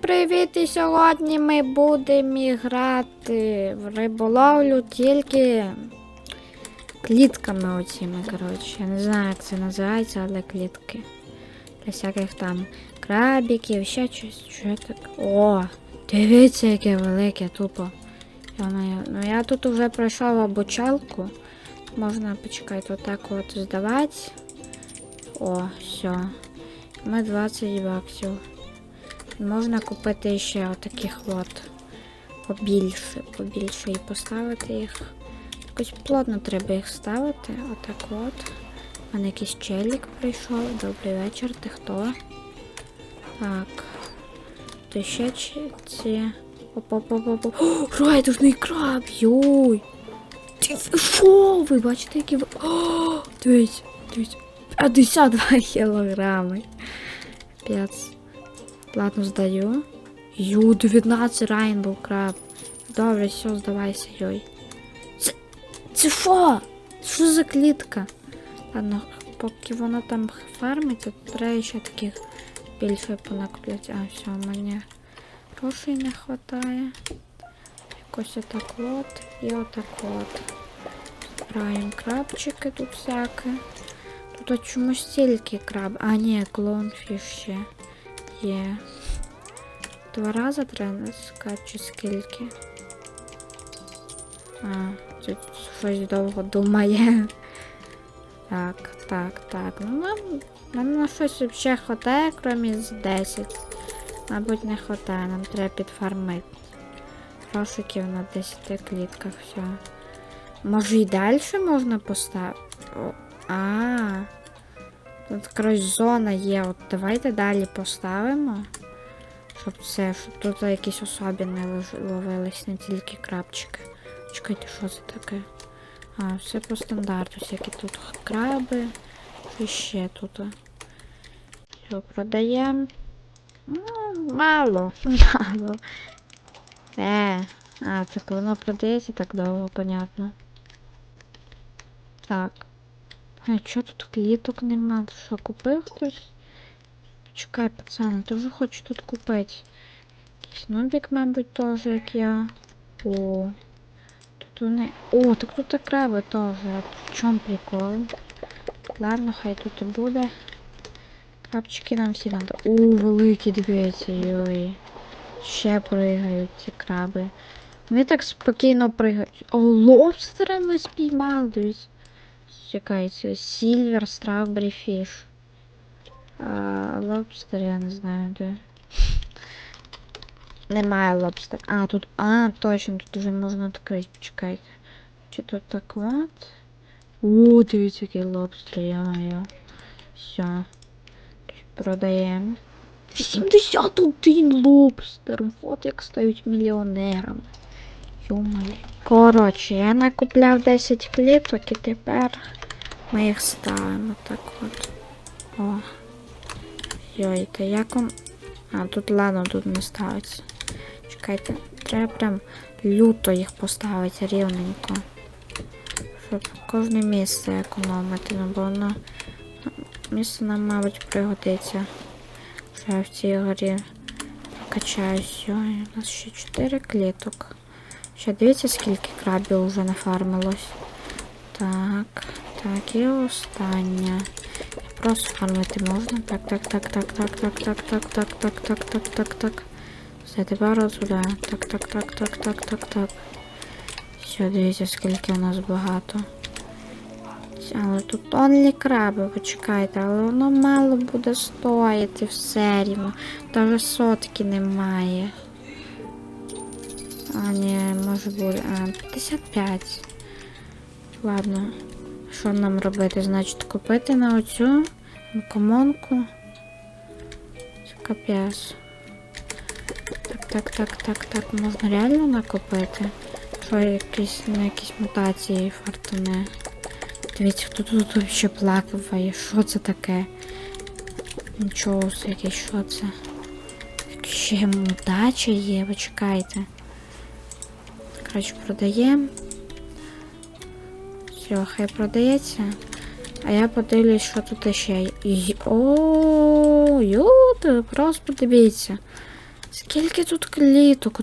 Привіт! І сьогодні ми будемо грати в риболовлю тільки клітками оціми, коротше. Я не знаю, як це називається, але клітки. Для всяких там крабіків, ще щось. Що так? О! Дивіться, яке велике, тупо. Йо-моє. Ну я тут вже пройшов обучалку. Можна почекайте, отак от здавати. О, все. Ми 20 баксів. Можна купити ще отаких от побільше, побільше і поставити їх. Якось плотно треба їх ставити. Отак от. У мене якийсь челік прийшов. Добрий вечір, ти хто? Так. То ще ці. Оп-оп-оп-оп. О, райдужний краб! Йой! Що? Ви бачите, які ви. О, дивіться, дивіться. 52 кілограми. П'ять. Ладно, здаю. Ю, 19 Rainbow Crab. Добре, все, здавайся, йой. Це. Це що? Що за клітка? Ладно, поки воно там фармиться, то треба ще таких більше понакупляти. А, все, мені грошей не вистачає. Якось отак от і отак от. Збираємо крабчики тут всяке. Тут от чомусь тільки краб. А, ні, клоунфіш ще є. Два рази треба скати чи скільки. А, тут щось довго думає. Так, так, так. Ну нам, нам на щось взагалі хватає, крім з 10. Мабуть, не хватає, нам треба підфармити. Грошиків на 10 клітках, все. Може і далі можна поставити? А. Тут, коротше, зона є. От давайте далі поставимо. Щоб це, щоб тут якісь особіни ловились, не тільки крабчики. Чекайте, що це таке? А, все по стандарту, всякі тут краби. Що ще тут? Все, продаємо. Ну, мало, мало. Е, а, так воно продається так довго, понятно. Так. А чого тут кліток нема? Що, купив хтось? Чекай, пацани, теж хочу тут купити. Якийсь нубік, мабуть, теж, як я. О. Тут вони. О, так тут і краби теж. В чому прикол? Ладно, хай тут і буде. Крабчики нам всі надо. О, великі, дивіться, йой. Ще пригають ці краби. Вони так спокійно пригають. О, лобстера ми спіймали, дивіться. Чекай, це Silver Strawberry Fish. А, лобстер, я не знаю, де. Немає лобстер. А, тут. А, точно, тут вже можна відкрити. Чекайте. Чи тут так от? О, дивіться, який лобстер, я маю. Все. Продаємо. 81 лобстер. Вот як стають мільйонерами. Йомай. Коротше, я накупляв 10 кліток і тепер ми їх ставимо так от. О. Йой, та як он. А, тут ладно, тут не ставиться. Чекайте, треба прям люто їх поставити рівненько. Щоб кожне місце економити, ну бо воно місце нам, мабуть, пригодиться. Я в цій горі качаюсь. Ой, у нас ще 4 кліток. Ще дивіться, скільки крабів вже нафармилось. Так, так, і остання. Просто фармити можна. Так, так, так, так, так, так, так, так, так, так, так, так, так, так. Все, тепер сюди. Так, так, так, так, так, так, так. Все, дивіться, скільки у нас багато. Але тут онлі краби, почекайте, але воно мало буде стоїти все рівно. Даже сотки немає. А, ні, може буде. А, 55. Ладно. Що нам робити? Значить, купити на оцю комонку. Капець. Так, так, так, так, так. Можна реально накопити? Що якісь на якісь мутації фортуни. Дивіться, хто тут взагалі плакає. Що це таке? Нічого, якесь що це? Ще мутача є, ви чекайте. Коротше, продаємо. Все, хай продається. А я подивлюсь, що тут ще. О, ют, просто подивіться. Скільки тут кліток у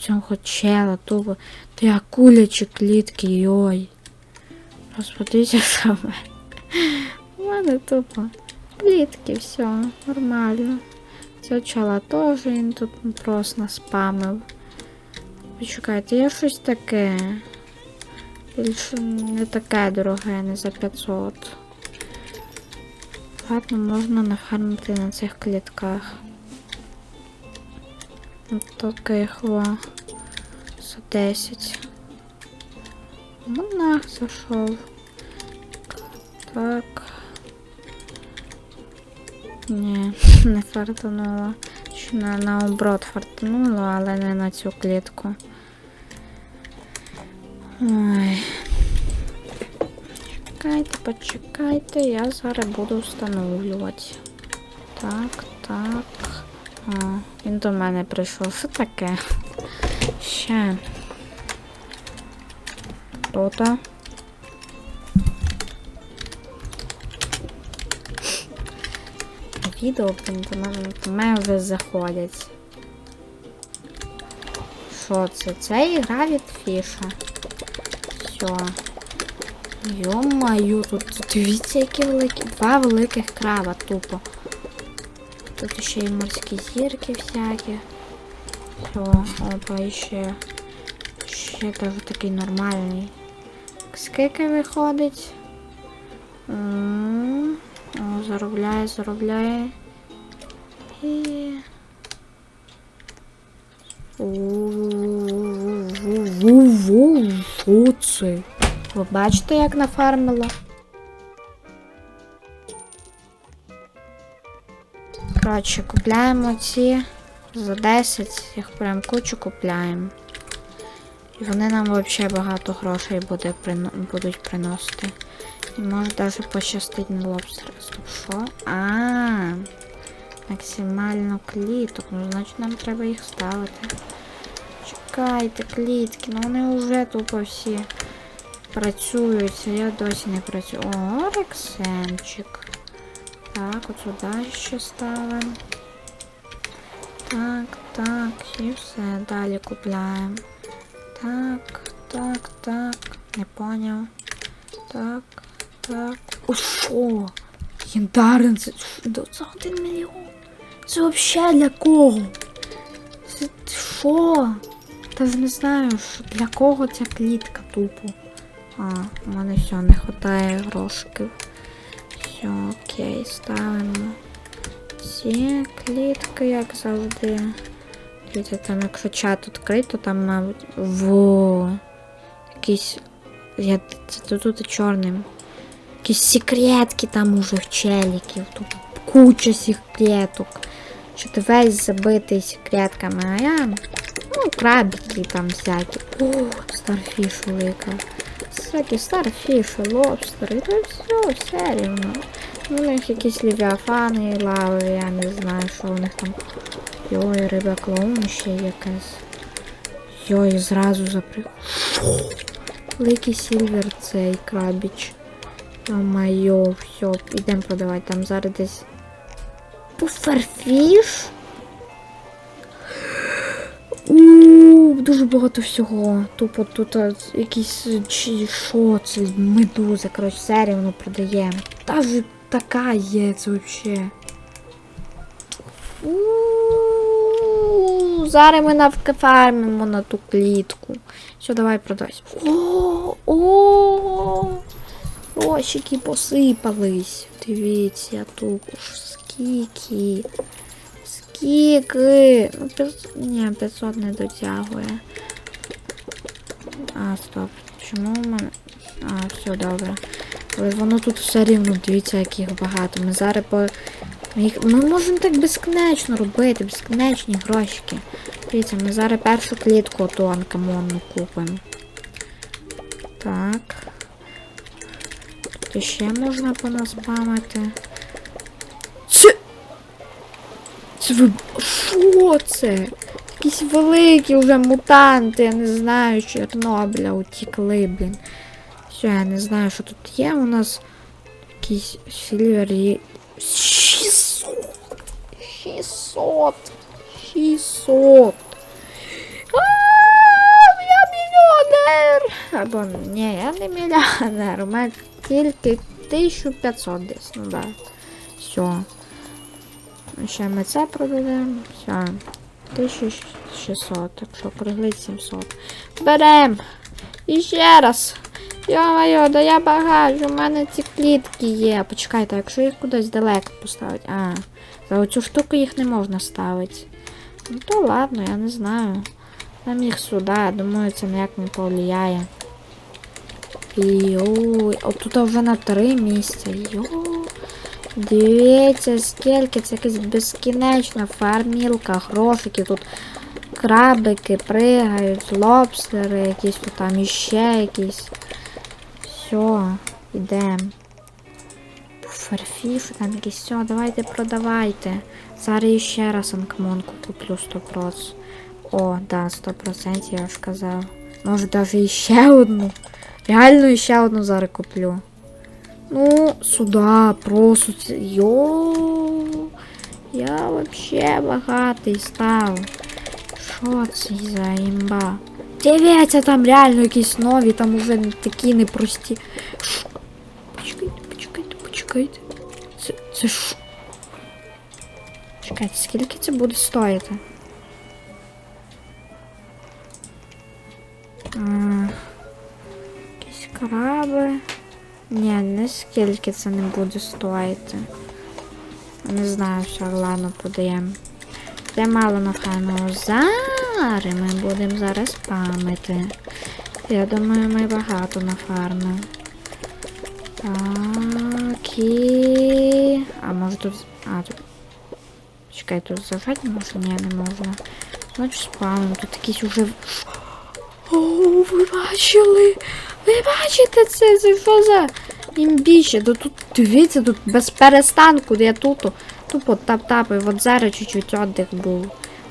цього чела, тупо. Ти акулячі клітки, йой. Розподивіться саме. У мене тупо. Клітки, все, нормально. Цього чела теж він тут просто спамив. Почекайте, є щось таке. Більше не таке дороге, не за 500. Ладно, можна нафармити на цих клітках. Таких во. За 10. Монах зайшов. Так. Ні, не фартануло. Чи на, наоборот фартануло, але не на цю клітку. Ой. Чекайте, почекайте, я зараз буду встановлювати. Так, так. О, він до мене прийшов. Що таке? Ще. Хто-то. Відео блін, до мене, до мене вже заходять. Що це? Це ігра від фіша. Все. Йо-маю, тут, дивіться, які великі. Два великих краба тупо. Тут ще й морські зірки всякі. Все, опа, і ще. Ще теж такий нормальний. Скільки виходить? М, О, заробляє, заробляє. І. Ву-ву-ву-ву-ву. Що? Ви бачите, як нафармила? Коротше, купляємо ці за 10, їх прям кучу купляємо. І вони нам взагалі багато грошей буде, будуть приносити. І може навіть пощастить на лобстер. Що? А, максимально кліток. Ну, значить нам треба їх ставити. Чекайте, клітки, ну вони вже тупо всі працюють, я досі не працюю. О, Рексенчик. Так, от сюди ще ставимо. Так, так, і все, далі купляємо. Так, так, так, не поняв. Так, так. О, що? Яндарин, це за один мільйон. Це взагалі для кого? Це що? Та не знаю, для кого ця клітка тупо. А, у мене все, не вистачає грошиків. Все, окей, ставимо. Ці клітки, як завжди. Дивіться, там якщо чат відкрито, там, мабуть. Во. Якісь. Я це тут чорним. Якісь секретки там уже в челіків. Тут куча секреток. Що ти весь забитий секретками, а я. Ну, крабики там всякі. О, старфіш велика. Всякі старфіші, лобстери, то все, все рівно. У них якісь лівіафани, лави, я не знаю, що у них там. Йой, риба клоун ще якась. Йой, зразу запри. Великий сільвер цей крабіч. О-майо, все, ідемо продавати. Там зараз десь. Пуферфіш? У дуже багато всього. Тупо тут а, якісь чи що це медузи, коротше, все рівно продаємо. Та ж така є це взагалі. Зараз ми навкафармимо на ту клітку. Все, давай продай. О, о, грошики посипались. Дивіться, тут уж скільки. Скільки? Ну, 500, ні, 500 не дотягує. А, стоп. Чому в мене? А, все добре. Але воно тут все рівно, дивіться, яких багато. Ми зараз по. Ми, можемо так безконечно робити, безконечні грошики. Дивіться, ми зараз першу клітку оту анкамонну купимо. Так. Тут ще можна понаспамити. Це ви. Що це? Якісь великі вже мутанти, я не знаю, Чорнобиля утікли, блін. Все, я не знаю, що тут є у нас. Якийсь сільвер є. 600! 600! 600. А, Я мільйонер. Або ні, я не мільйонер. У мене тільки 1500 десь. Ну да. Все. Ще ми це продаємо. Все. 1600, так що круглить 700. Берем. І ще раз. Йо-моє, да я багаж, у мене ці клітки є. Почекайте, якщо їх кудись далеко поставити. А, за оцю штуку їх не можна ставити. Ну то ладно, я не знаю. Там їх сюди, думаю, це ніяк не повлияє. Йой, от тут вже на три місця. Йо. Дивіться, скільки це якась безкінечна фармілка, грошики тут. Крабики пригають, лобстери, якісь тут там іще якісь. Все, йдемо. Фарфіш, там якісь все, давайте продавайте. Зараз ще раз анкмонку куплю 100%. О, да, 100% я ж казав. Може навіть іще одну. Реально іще одну зараз куплю. Ну, сюда, просто. Йо. Я вообще багатий став. Що це за імба? Дивіться, там реально якісь нові, там уже такі непрості. Ш- Почекайте, почекайте, почекайте. Це, це ж. Чекайте, скільки це буде стоїти? А, якісь краби. Ні, не скільки це не буде стоїти. Не знаю, все, ладно, подаємо. Це мало напевно. Зараз ми будемо зараз спамити. Я думаю, ми багато нафармимо. Так, і... А може тут... А, тут... Чекай, тут зажать можна? Ні, не можна. Значить спамимо. Тут якісь уже... О, ви бачили? Ви бачите це? Це що за імбіще? Да тут, дивіться, тут без перестанку, я тут тупо тап-тапаю. От зараз чуть-чуть отдих був.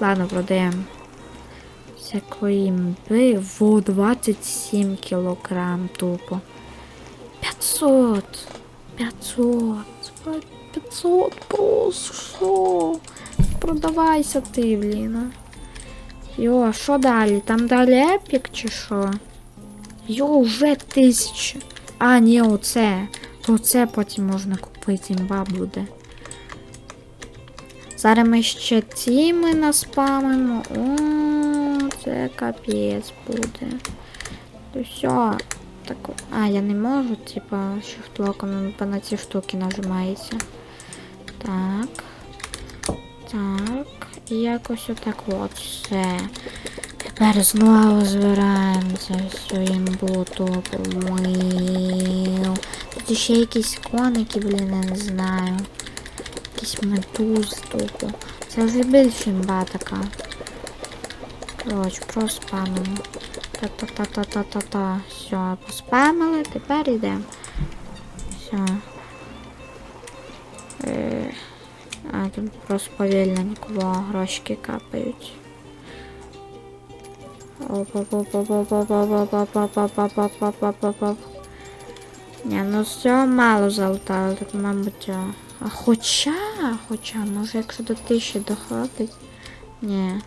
Ладно, продаємо. Всякої імби. Во, 27 кілограм тупо. 500. 500. 500 просто. Що? Продавайся ти, блін. Йо, що далі? Там далі епік чи що? Йо, вже тисяча. А, ні, оце. То це потім можна купити, імба буде. Зараз ми ще ці ми наспамимо. О, це капець буде. Все. Так, а, я не можу, типа, шифтлоком по на ці штуки нажимається. Так. Так. І якось отак от все. Знову збираємо це все імбу тупо. Тут ще якісь коники, блін, я не знаю. Якісь медузи тупо. Це вже більше імба така. Коротше, просто спамимо. Та-та-та-та-та-та-та. Все, поспамили, тепер йдемо. Все. А, тут просто повільненько грошики капають. Ні, ну з цього мало золота, але так, мабуть. А хоча, хоча, може якщо до тисячі доходить. Ні.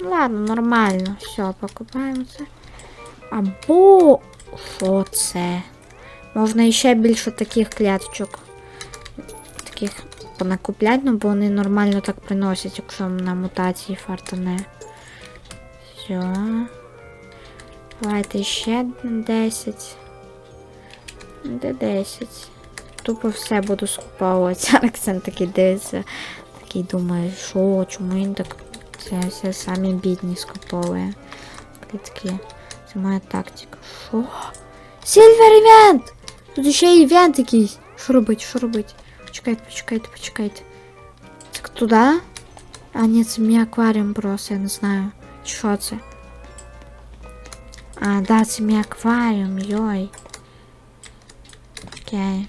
Ну ладно, нормально. Все, покупаємо це. Або що це? Можна ще більше таких кляточок. Таких понакупляти, ну бо вони нормально так приносять, якщо на мутації фартане. Все. Давайте ще 10. Де 10? Тупо все буду скуповувати. Акцент такий дивиться. Такий думає, що, чому він так це все самі бідні скуповує. Клітки. Це моя тактика. Що? Сильвер івент! Тут ще івент якийсь. Що робить, що робить? Почекайте, почекайте, почекайте. Це туди? А, ні, це мій акваріум просто, я не знаю. Що це? А, да, це мій акваріум, йой. Окей.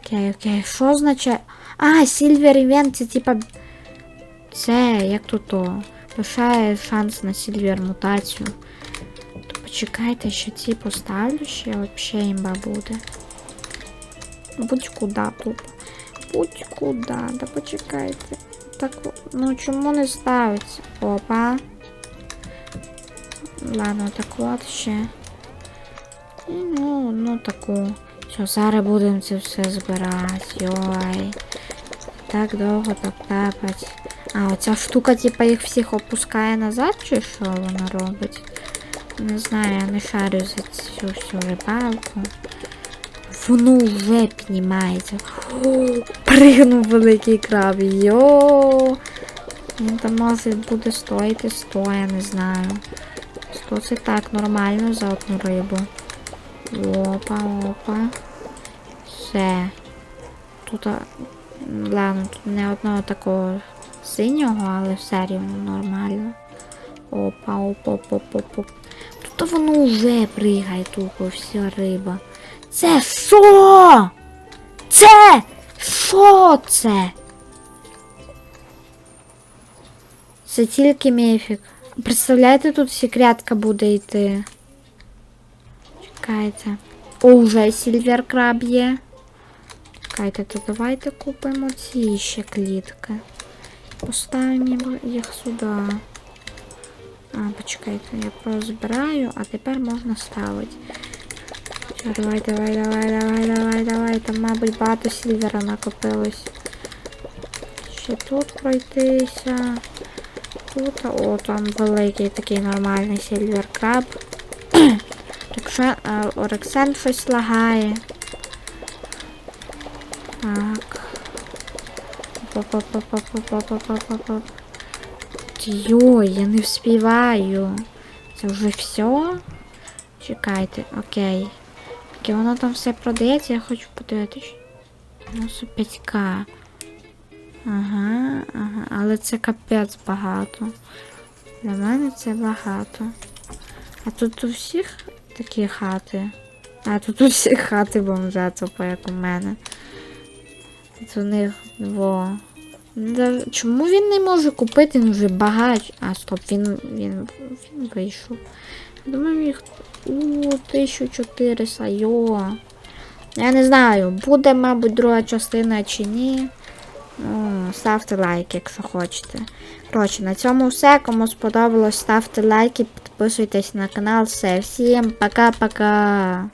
Окей, окей. Що означає? А, Сільвер івент, це типа. Це, як тут то? Лишає шанс на Сільвер мутацію. То почекайте, ще ці поставлю, ще вообще імба буде. Будь куда тупо. Будь куда, да почекайте. так, ну чому не ставиться? Опа. Ладно, так от ще. Ну, ну таку. Що, зараз будемо це все збирати. Йой. Так довго так тапать. А, оця штука, типа, їх всіх опускає назад, чи що вона робить? Не знаю, я не шарю за цю всю рибалку. Воно вже піднімається. О, пригнув великий краб. Йо. Він там може буде стоїти сто, я не знаю. Сто це так нормально за одну рибу. Опа, опа. Все. Тут, ладно, тут не одного такого синього, але все рівно нормально. Опа, опа, опа, опа, опа. Тут воно вже пригає тупо, вся риба. Це що? Це? Що це? Це тільки міфік. Представляєте, тут секретка буде йти. Чекайте. О, вже сільвер краб є. Чекайте, то давайте купимо ці ще клітки. Поставимо їх сюди. А, почекайте, я прозбираю, а тепер можна ставити. Давай, давай, давай, давай, давай, давай. Там, мабуть, багато сільвера накопилось. Ще тут пройтися. Тут, о, там великий такий нормальний сільвер краб. Якщо е, Орексен щось лагає. Так. Па-па-па-па-па-па-па-па-па. Йой, я не вспіваю. Це вже все? Чекайте, окей. Таке воно там все продається, я хочу подивитись. Ну, 5к. Ага, ага, але це капець багато. Для мене це багато. А тут у всіх такі хати. А тут у всіх хати бомжа, тупо як у мене. Тут у них дво. Чому він не може купити? Він вже багач. А, стоп, він, він, він вийшов. Думаю, їх. У, 1400, йо. Я не знаю, буде, мабуть, друга частина чи ні. Ставте лайк, якщо хочете. Коротше, на цьому все. Кому сподобалось, ставте лайки, підписуйтесь на канал. Все, всім пока-пока.